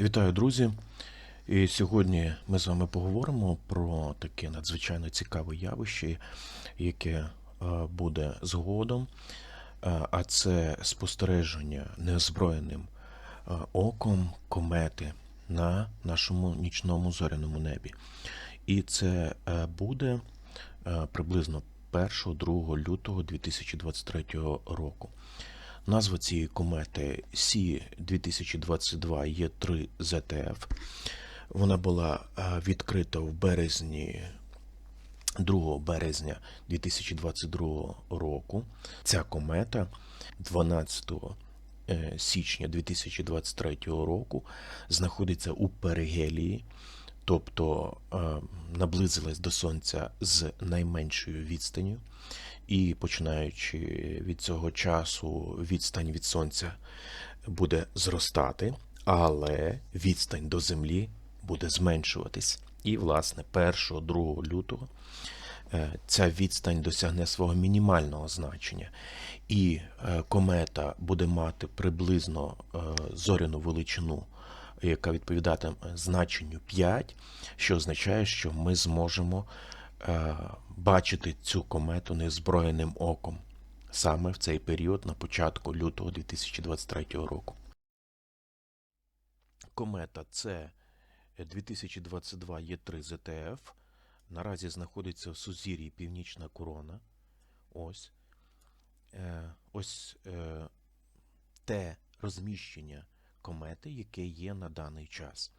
Вітаю, друзі! І сьогодні ми з вами поговоримо про таке надзвичайно цікаве явище, яке е, буде згодом, Е, а це спостереження неозброєним е, оком комети на нашому нічному зоряному небі. І це буде приблизно 1-2 лютого 2023 року. Назва цієї комети Сі 2022 є 3 ZTF. Вона була е, відкрита в березні 2 березня 2022 року. Ця комета 12 е, січня 2023 року знаходиться у перигелії, тобто е, наблизилась до Сонця з найменшою відстанню. І починаючи від цього часу, відстань від Сонця буде зростати, але відстань до Землі буде зменшуватись. І, власне, 1-2 лютого е, ця відстань досягне свого мінімального значення. І е, комета буде мати приблизно зоряну величину, яка відповідатиме значенню 5, що означає, що ми зможемо е, бачити цю комету незброєним оком саме в цей період на початку лютого 2023 року. Комета це 2022 Є3 ЗТФ. Наразі знаходиться в сузір'ї Північна Корона. Ось. Е, ось е, те розміщення комети, яке є на даний час.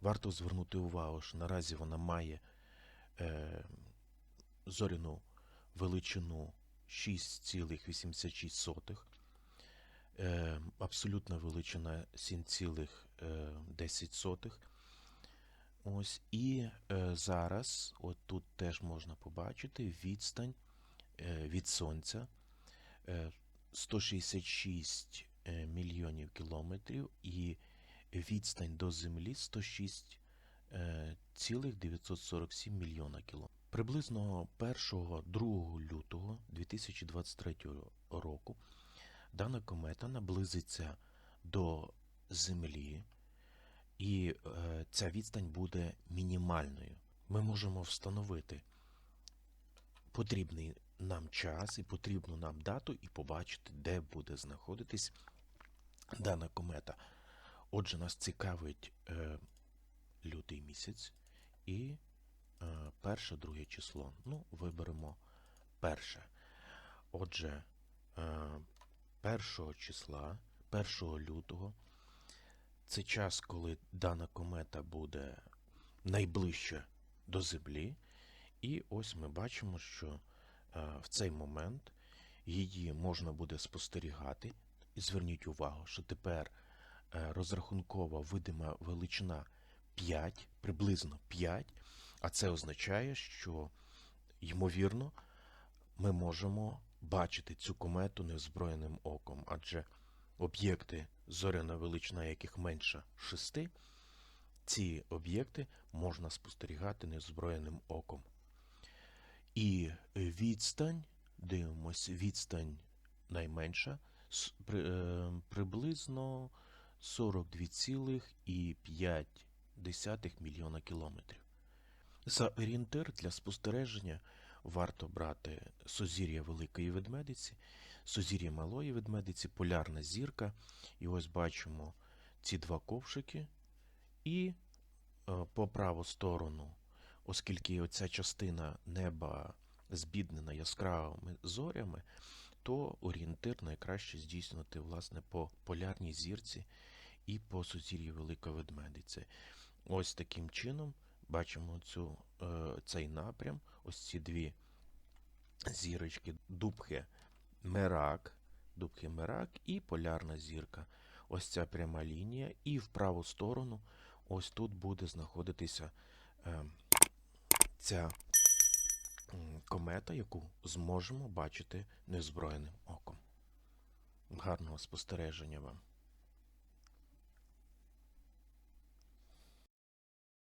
Варто звернути увагу, що наразі вона має е, зоряну величину 6,86. Е, абсолютна величина 7,10. Ось і е, зараз, от тут теж можна побачити відстань е, від Сонця е, 166 е, мільйонів кілометрів і відстань до Землі 106,947 мільйона кілометрів. Приблизно 1-2 лютого 2023 року дана комета наблизиться до Землі, і е, ця відстань буде мінімальною. Ми можемо встановити потрібний нам час і потрібну нам дату і побачити, де буде знаходитись дана комета. Отже, нас цікавить е, лютий місяць і е, перше, друге число. Ну, виберемо перше. Отже, е, першого числа, 1 лютого, це час, коли дана комета буде найближче до Землі. І ось ми бачимо, що в цей момент її можна буде спостерігати. І зверніть увагу, що тепер е, розрахункова видима величина 5, приблизно 5, а це означає, що, ймовірно, ми можемо бачити цю комету неозброєним оком, адже об'єкти, зоряна величина яких менша 6, ці об'єкти можна спостерігати неозброєним оком. І відстань, дивимось, відстань найменша, е, приблизно 42,5 мільйона кілометрів. За орієнтир для спостереження варто брати сузір'я Великої Ведмедиці, сузір'я Малої Ведмедиці, полярна зірка. І ось бачимо ці два ковшики. І е, по праву сторону, оскільки оця частина неба збіднена яскравими зорями, то орієнтир найкраще здійснити власне по полярній зірці і по сузір'ї Велика Ведмедиця. Ось таким чином бачимо цю, е, цей напрям, ось ці дві зірочки, Дубхе Мерак, Дубхе Мерак і полярна зірка. Ось ця пряма лінія, і в праву сторону, ось тут буде знаходитися е, ця комета, яку зможемо бачити незброєним оком. Гарного спостереження вам!